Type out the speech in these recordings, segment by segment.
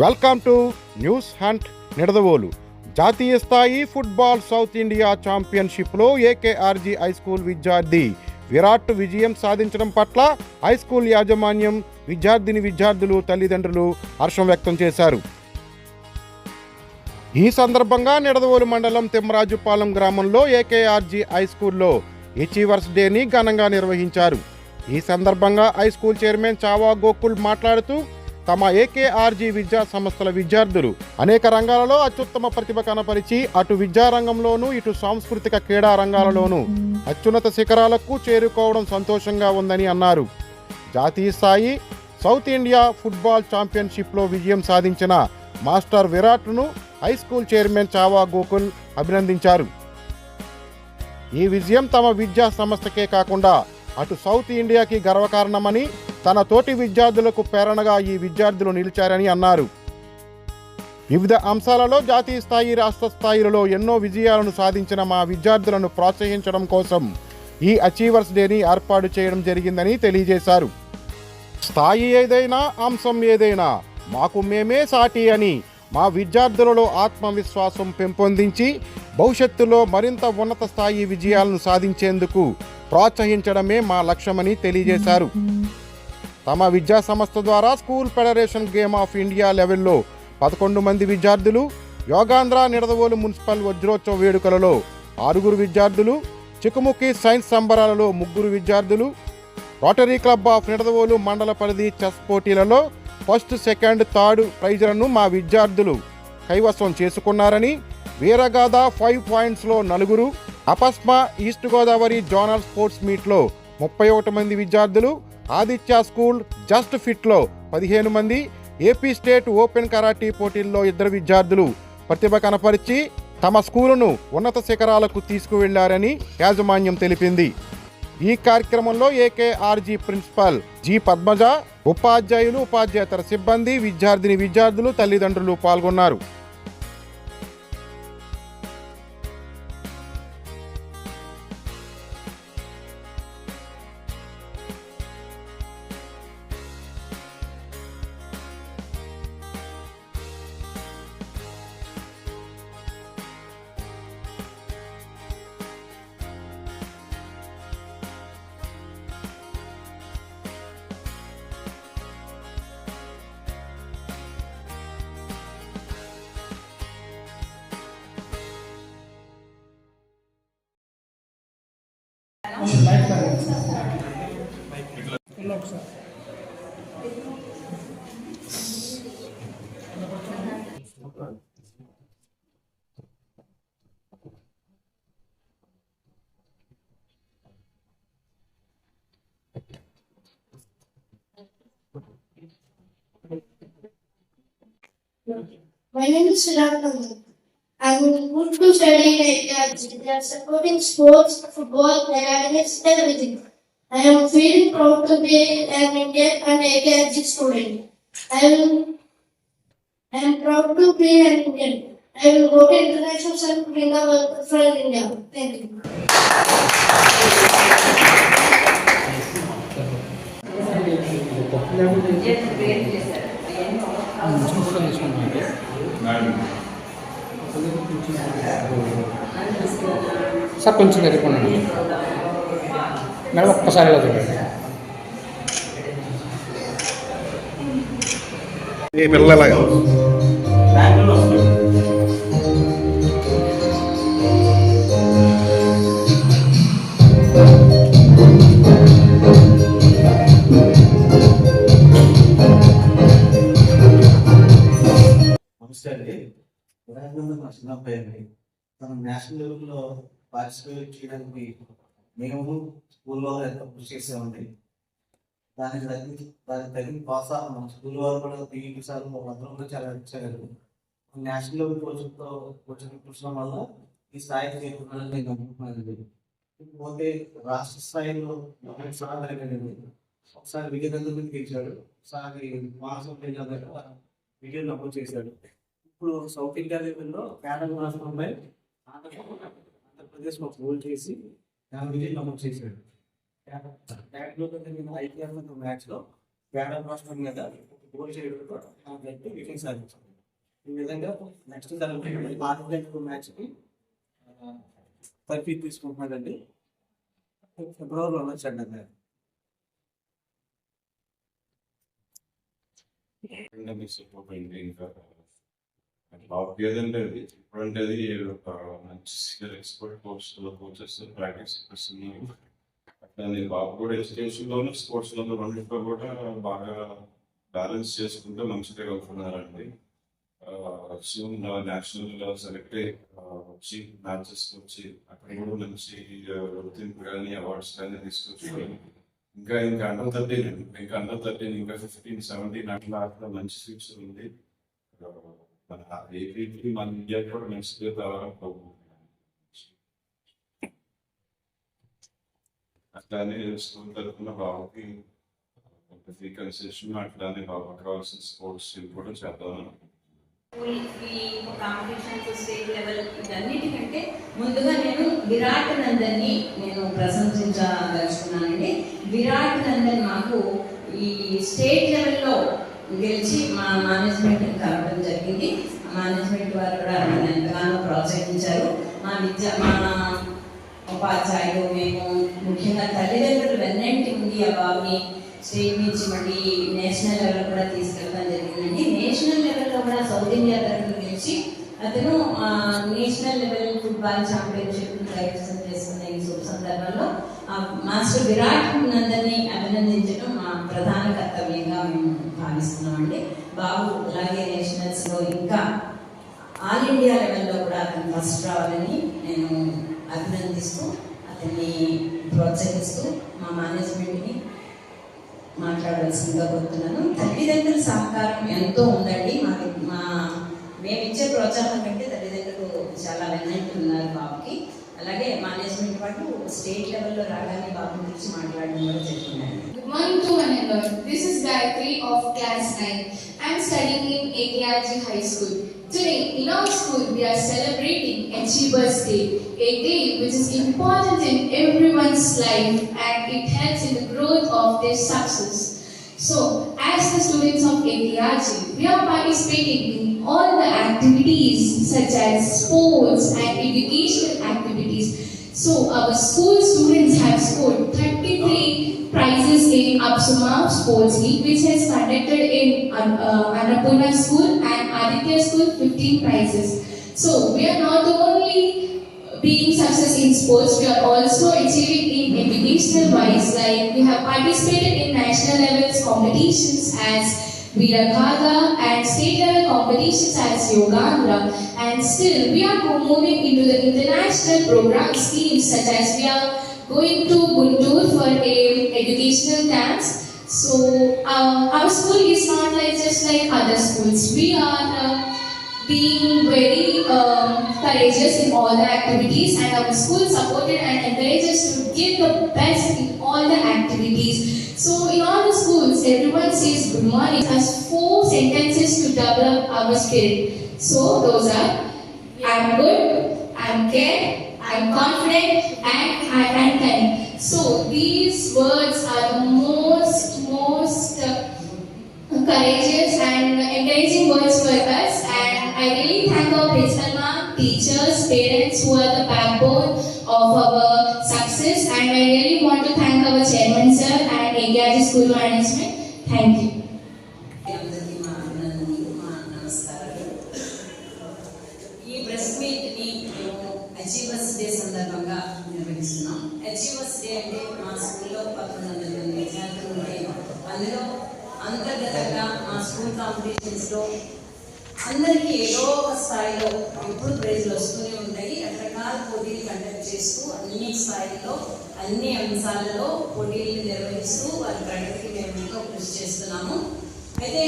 Welcome to news hunt Nidadavolu. జాతీయ స్థాయి football south India ఛాంపియన్షిప్లో ఏకేఆర్జీ హై స్కూల్ విద్యార్థి విరాట్ విజయం సాధించడం పట్ల హై స్కూల్ యాజమాన్యం విద్యార్థిని విద్యార్థులు తల్లిదండ్రులు హర్షం వ్యక్తం చేశారు. ఈ సందర్భంగా నిడదవోలు మండలం తిమ్మరాజుపాలెం గ్రామంలో ఏకేఆర్జీ హై స్కూల్లో అచీవర్స్ డేని ఘనంగా నిర్వహించారు. ఈ సందర్భంగా high school chairman Chava Gokul మాట్లాడుతూ తమ ఏకేఆర్జీ విద్యా సంస్థల విద్యార్థులు అనేక రంగాలలో అత్యుత్తమ ప్రతిభ కనపరిచి అటు విద్యారంగంలోనూ ఇటు సాంస్కృతిక క్రీడా రంగాలలోనూ అత్యున్నత శిఖరాలకు చేరుకోవడం సంతోషంగా ఉందని అన్నారు. జాతీయ స్థాయి సౌత్ ఇండియా ఫుట్బాల్ ఛాంపియన్షిప్లో విజయం సాధించిన master విరాట్ను high school chairman Chava Gokul అభినందించారు. ఈ విజయం తమ విద్యా సంస్థకే కాకుండా అటు సౌత్ ఇండియాకి గర్వకారణమని తన తోటి విద్యార్థులకు ప్రేరణగా ఈ విద్యార్థులు నిలిచారని అన్నారు. వివిధ అంశాలలో జాతీయ స్థాయి రాష్ట్ర స్థాయిలలో ఎన్నో విజయాలను సాధించిన మా విద్యార్థులను ప్రోత్సహించడం కోసం ఈ అచీవర్స్ డేని ఏర్పాటు చేయడం జరిగిందని తెలియజేశారు. స్థాయి ఏదైనా అంశం ఏదైనా మాకు మేమే సాటి అని మా విద్యార్థులలో ఆత్మవిశ్వాసం పెంపొందించి భవిష్యత్తులో మరింత ఉన్నత స్థాయి విజయాలను సాధించేందుకు ప్రోత్సహించడమే మా లక్ష్యమని తెలియజేశారు. తమ విద్యా సంస్థ ద్వారా school federation game of India లెవెల్లో పదకొండు మంది విద్యార్థులు యోగాంధ్ర నిడదవోలు మున్సిపల్ వజ్రోత్సవ వేడుకలలో ఆరుగురు విద్యార్థులు చికుముకి సైన్స్ సంబరాలలో ముగ్గురు విద్యార్థులు రోటరీ క్లబ్ ఆఫ్ నిడదవోలు మండల పరిధి చెస్ పోటీలలో ఫస్ట్ సెకండ్ థర్డ్ ప్రైజులను మా విద్యార్థులు కైవసం చేసుకున్నారని వీరగాథ ఫైవ్ పాయింట్స్లో నలుగురు అపస్మ ఈస్ట్ గోదావరి జోనల్ స్పోర్ట్స్ మీట్లో ముప్పై ఒకటి మంది విద్యార్థులు ఆదిత్య స్కూల్ జస్ట్ ఫిట్లో పదిహేను మంది ఏపీ స్టేట్ ఓపెన్ కరాటీ పోటీల్లో ఇద్దరు విద్యార్థులు ప్రతిభ కనపరిచి తమ స్కూలును ఉన్నత శిఖరాలకు తీసుకువెళ్ళారని యాజమాన్యం తెలిపింది. ఈ కార్యక్రమంలో ఏకేఆర్జీ ప్రిన్సిపల్ జి పద్మజ ఉపాధ్యాయులు ఉపాధ్యాయేతర సిబ్బంది విద్యార్థిని విద్యార్థులు తల్లిదండ్రులు పాల్గొన్నారు. My name is Siddhartha. In AKRG. They are supporting sports, football, academics, everything. I am feeling proud to be an Indian and AKRG student. I will I am proud to be an Indian. I will go to international and bring a world for India. Thank you. Hmm. Sir కొంచెం ఎదుర్కొనండి madam ఒక్కసారి ఇలా చూడండి. ఈ పిల్లలాగా నమస్తే అండి. ఉదయాన్నే మా చిన్న అబ్బాయి అండి మనం నేషనల్ లెవెల్లో పార్టిసిపేట్ చేయడానికి మేము స్కూల్లో ఎంతో కృషి చేసామండి. దానికి తగిన దానికి తగిన ప్రోత్సాహం మన స్కూల్ వారు కూడా పీఈటీ సార్ అందరూ కూడా చాలా ఇచ్చారు. నేషనల్ లెవెల్ కోచింగ్తో కోచింగ్ కూర్చడం వల్ల ఈ స్థాయికి చేరుకున్నారని నేను నమ్ముతున్నానండి పోతే రాష్ట్ర స్థాయిలో ఒకటి సార్ జరిగిందండి ఒకసారి విజయనందన్ గెలిచాడు. ఒకసారి మాసం దగ్గర విజయం నమోదు చేశాడు ఇప్పుడు సౌత్ ఇండియా లెవెల్లో కేరళ రాష్ట్రంపై ఆంధ్రప్రదేశ్ ఒక గోల్ చేసి దాని విజయం నమోదు చేశాడు. బ్యాంగ్లూర్లో జరిగిన ఐపీఎల్ మ్యాచ్లో కేరళ రాష్ట్రం మీద గోల్ చేయడంతో ఆ వ్యక్తి వికెట్ సాధించారు ఈ విధంగా నెక్స్ట్ జరుగుతున్న పార్లమెంట్ మ్యాచ్కి తర్ఫీ తీసుకుంటున్నాడండి. ఫిబ్రవరిలో వచ్చాడు అండి ఇంకా బాబు ఏదంటే అది ఇప్పుడంటే అది ఒక మంచి senior expert course coaches practice చేస్తున్నాయి అట్లా బాబు కూడా ఎడ్యుకేషన్ లోను స్పోర్ట్స్ రెండింటిలో కూడా బాగా బ్యాలెన్స్ చేసుకుంటే మంచిగా అవుతున్నారండి సూన్ నేషనల్ సెలెక్ట్ వచ్చి మ్యాచెస్ వచ్చి అక్కడ కూడా మంచి గుర్తింపు కానీ అవార్డ్స్ కానీ తీసుకొచ్చి ఇంకా ఇంకా అండర్ థర్టీన్ ఇంకా అండర్ థర్టీన్ ఇంకా ఫిఫ్టీన్ సెవెంటీన్ అట్లా అట్లా మంచి ఫ్యూచర్ ఉంది. ఏపీకి మన కూడా రావాలని కోరుకుంటున్నాను అట్లానే స్కూల్ తరఫున బాబుకి ప్రతి కన్సెషన్ అట్లానే బాబుకి కావాల్సిన స్పోర్ట్స్ కూడా చేద్దాం కాంపిటీషన్స్ స్టేట్ లెవెల్ వీటన్నిటికంటే ముందుగా నేను విరాట్ నందన్ని నేను ప్రశంసించదలుచుకున్నానండి. విరాట్ నందన్ మాకు ఈ స్టేట్ లెవెల్లో గెలిచి మా మేనేజ్మెంట్ కలవడం జరిగింది మేనేజ్మెంట్ వారు కూడా నన్ను ఎంతగానో ప్రోత్సహించారు మా ఉపాధ్యాయులు మేము ముఖ్యంగా తల్లిదండ్రులు వెన్నంటి ఉంది ఆ బాబుని స్టేట్ మళ్ళీ నేషనల్ లెవెల్ కూడా తీసుకెళ్ళడం జరిగిందండి నేషనల్ లెవెల్లో కూడా సౌత్ ఇండియా తరఫున గెలిచి అతను నేషనల్ లెవెల్ ఫుట్బాల్ ఛాంపియన్షిప్ కైవసం చేసుకున్న ఈ శుభ సందర్భంలో ఆ, మాస్టర్ విరాట్ నందని అభినందించడం మా ప్రధాన కర్తవ్యంగా మేము భావిస్తున్నామండి బాబు అలాగే నేషనల్స్లో ఇంకా ఆల్ ఇండియా లెవెల్లో కూడా అతను ఫస్ట్ రావాలని నేను అభినందిస్తూ అతన్ని ప్రోత్సహిస్తూ మా మేనేజ్మెంట్ని మాట్లాడవలసిందిగా కోరుతున్నాను తల్లిదండ్రుల సహకారం ఎంతో ఉందండి మా మా మేము ఇచ్చే ప్రోత్సాహం కంటే తల్లిదండ్రులు చాలా వెన్నట్టు ఉన్నారు బాబుకి అలాగే మేనేజ్మెంట్ పాటు స్టేట్ లెవెల్లో రాగానే బాబు గురించి మాట్లాడడం కూడా జరిగిందండి Good morning to one and all. This is Gayatri of class 9. I am studying in AKRG High School. Today, in our school, we are celebrating Achievers Day, a day which is important in everyone's life and it helps in the growth of their success. So, as the students of AKRG, we are participating in all the activities such as sports and educational activities. So, our school students have scored 33 prizes in Apsuma Sports League, which has conducted in uh, Annapurna School and Aditya School 15 prizes. So, we are not only being success in sports, we are also achieving in educational wise. Like we have participated in national levels competitions as Viragada and state level competitions as Yogandra. And still, we are moving into the international program schemes such as we are going to Guntur for a educational camps. So uh, our school is not like just like other schools. We are uh, being very courageous in all the activities and our school supported and encouraged us to give the best in all the activities. So in all the schools, everyone says good morning as four sentences to develop our spirit. So those are I'm good, I'm care, I'm confident, and I am kind. So these words are the most, most uh, courageous parents who are the backbone of our success. And I really want to thank our chairman sir and AKRG school management. Thank you. అందరికీ మా అభినందనలు మా నమస్కారాలు ఈ press మీట్ని మేము achievers day సందర్భంగా నిర్వహిస్తున్నాం achievers day అంటే మా స్కూల్లో పదకొండు వందల మంది విద్యార్థులు ఉంటే అందులో అంతర్గతంగా మా స్కూల్ కాంపిటీషన్స్లో అందరికీ ఏదో ఒక స్థాయిలో ఎప్పుడు ప్రైజులు వస్తూనే ఉంటాయి రకరకాల పోటీలు కండక్ట్ చేస్తూ అన్ని స్థాయిల్లో అన్ని అంశాలలో పోటీలు నిర్వహిస్తూ వారి ప్రగతికి మేము ఇంకా కృషి చేస్తున్నాము. అయితే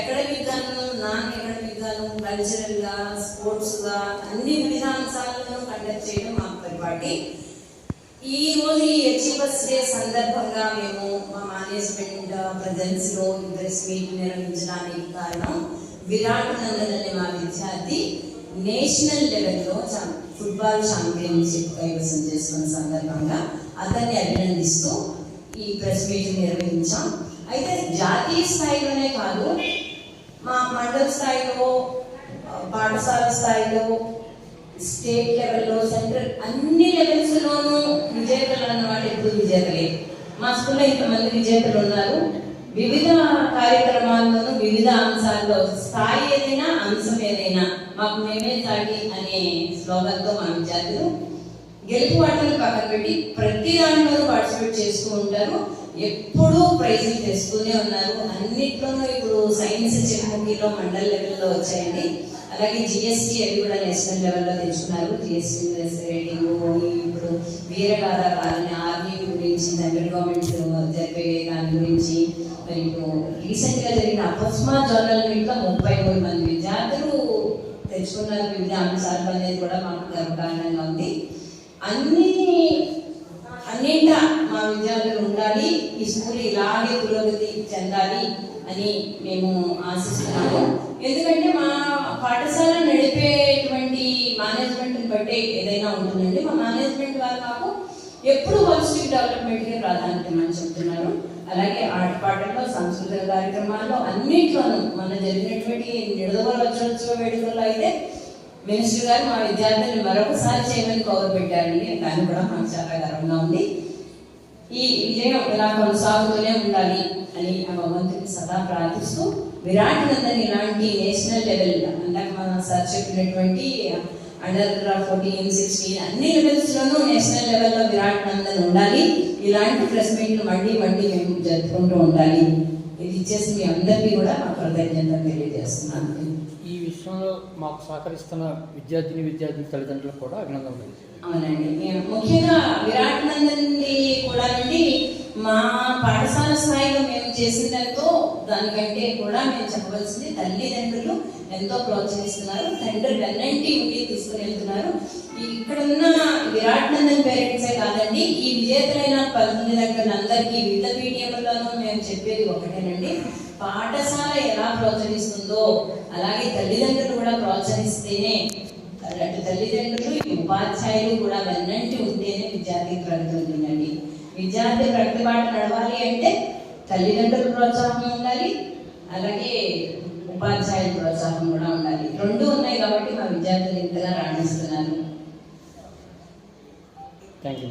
అకాడమిక్ గాను నాన్ అకాడమిక్ గాను కల్చరల్గా స్పోర్ట్స్గా అన్ని వివిధ అంశాలను కండక్ట్ చేయడం మాకు పరిపాటి. ఈ రోజు ఈ అచీవర్స్ డే సందర్భంగా మేము మా మేనేజ్మెంట్ ప్రజెన్స్లో లో ప్రెస్ మీట్ నిర్వహించడానికి కారణం విరాట్ నందన్ అనే మా విద్యార్థి నేషనల్ లెవెల్లో చాలా ఫుట్బాల్ ఛాంపియన్షిప్ కైవసం చేసుకున్న సందర్భంగా అతన్ని అభినందిస్తూ ఈ ప్రెస్ మీటింగ్ నిర్వహించాం. అయితే జాతీయ స్థాయిలోనే కాదు మా మండల స్థాయిలో పాఠశాల స్థాయిలో స్టేట్ లెవెల్లో సెంట్రల్ అన్ని లెవెల్స్లోనూ విజేతలు అన్నమాట ఎప్పుడు విజేతలే. మా స్కూల్లో ఇంతమంది విజేతలు ఉన్నారు. వివిధ కార్యక్రమాల్లోనూ వివిధ అంశాల్లో స్థాయి ఏదైనా అంశం ఏదైనా మాకు మేమే సాటి అనే స్లోగన్తో మా విద్యార్థులు గెలుపు వాటిని పక్కన పెట్టి ప్రతి దాంట్లోనూ పార్టిసిపేట్ చేస్తూ ఉంటారు. ఎప్పుడూ ప్రైజులు తెస్తూనే ఉన్నారు. అన్నిట్లోనూ ఇప్పుడు సైన్స్ చెప్పుకీలో మండల్ లెవెల్లో వచ్చాయండి. అలాగే జిఎస్టీ అవి కూడా నేషనల్ లెవెల్లో తెచ్చుకున్నారు. జిఎస్టీ రేటింగ్ ఇప్పుడు వీరగాథ కాలని ఆర్మీ గురించి సెంట్రల్ గవర్నమెంట్ జరిపే దాని గురించి మరి ఇప్పుడు రీసెంట్గా జరిగిన అపస్మా జర్నల్ మీట్లో ముప్పై మూడు మంది విద్యార్థులు తెచ్చుకున్నారు. వివిధ అంశాలు అనేది కూడా మాకు గర్వకారణంగా ఉంది. అన్ని అన్నింట మా విద్యార్థులు ఉండాలి ఈ స్కూల్ ఇలాగే పురోగతి చెందాలి అని మేము ఆశిస్తున్నాము. ఎందుకంటే మా పాఠశాల నడిపేటువంటి మేనేజ్మెంట్ బట్టే ఏదైనా ఉంటుందండి. మా మేనేజ్మెంట్ వారు మాకు ఎప్పుడు పాజిటివ్ డెవలప్మెంట్కే ప్రాధాన్యత అని చెప్తున్నారు. అలాగే ఆటపాటల్లో సాంస్కృతిక కార్యక్రమాల్లో అన్నింటిలోనూ మన జరిగినటువంటి నిడదవ వజ్రోత్సవ వేడుకల్లో అయితే మినిస్టర్ గారు మా విద్యార్థులను మరొకసారి చేయమని కౌరు పెట్టారండి దాన్ని కూడా మాకు చాలా గర్వంగా ఉంది. ఈ విజయం ఇలా కొనసాగుతూనే ఉండాలి అని ఆ భగవంతుని సదా ప్రార్థిస్తూ విరాట్ నందన్ ఇలాంటి నేషనల్ లెవెల్ అందాక మన సార్ చెప్పినటువంటి అండర్ ఫోర్టీన్ సిక్స్టీన్ అన్ని లెవెల్స్లోనూ నేషనల్ లెవెల్లో విరాట్ నందన్ ఉండాలి. ఇలాంటి ప్రెస్ మీట్లు మళ్ళీ మళ్ళీ మేము జరుపుకుంటూ ఉండాలి. ఇది ఇచ్చేసి మీ అందరికీ కూడా మా కృతజ్ఞతలు తెలియజేస్తున్నాను. విషయంలో మాకు సహకరిస్తున్న విద్యార్థిని విద్యార్థి తల్లిదండ్రులకు కూడా అభినందనలు అవునండి. మేము ముఖ్యంగా విరాట్ నందన్ది కూడా అండి మా పాఠశాల స్థాయిలో మేము చేసిన దానికంటే కూడా మేము చెప్పవలసింది తల్లిదండ్రులు ఎంతో ప్రోత్సహిస్తున్నారు తండ్రులు అన్నింటి ఉండి తీసుకుని వెళ్తున్నారు. ఇక్కడ ఉన్న విరాట్ నందన్ పేరెంట్సే కాదండి ఈ విజేతలైన పంతొమ్మిది దగ్గర అందరికీ వివిధ పీడిఎంలోనూ మేము చెప్పేది ఒకటేనండి. పాఠశాల ఎలా ప్రోత్సహిస్తుందో అలాగే తల్లిదండ్రులు కూడా ప్రోత్సహిస్తేనే అలాంటి తల్లిదండ్రులు ఈ ఉపాధ్యాయులు కూడా వెన్నంటి ఉంటేనే విద్యార్థి ప్రగతి ఉంటుందండి విద్యార్థి ప్రగతి బాట నడవాలి అంటే తల్లిదండ్రుల ప్రోత్సాహం ఉండాలి అలాగే ఉపాధ్యాయుల ప్రోత్సాహం కూడా ఉండాలి. రెండు ఉన్నాయి కాబట్టి మా విద్యార్థులు ఇంతగా రాణిస్తున్నారు. Thank you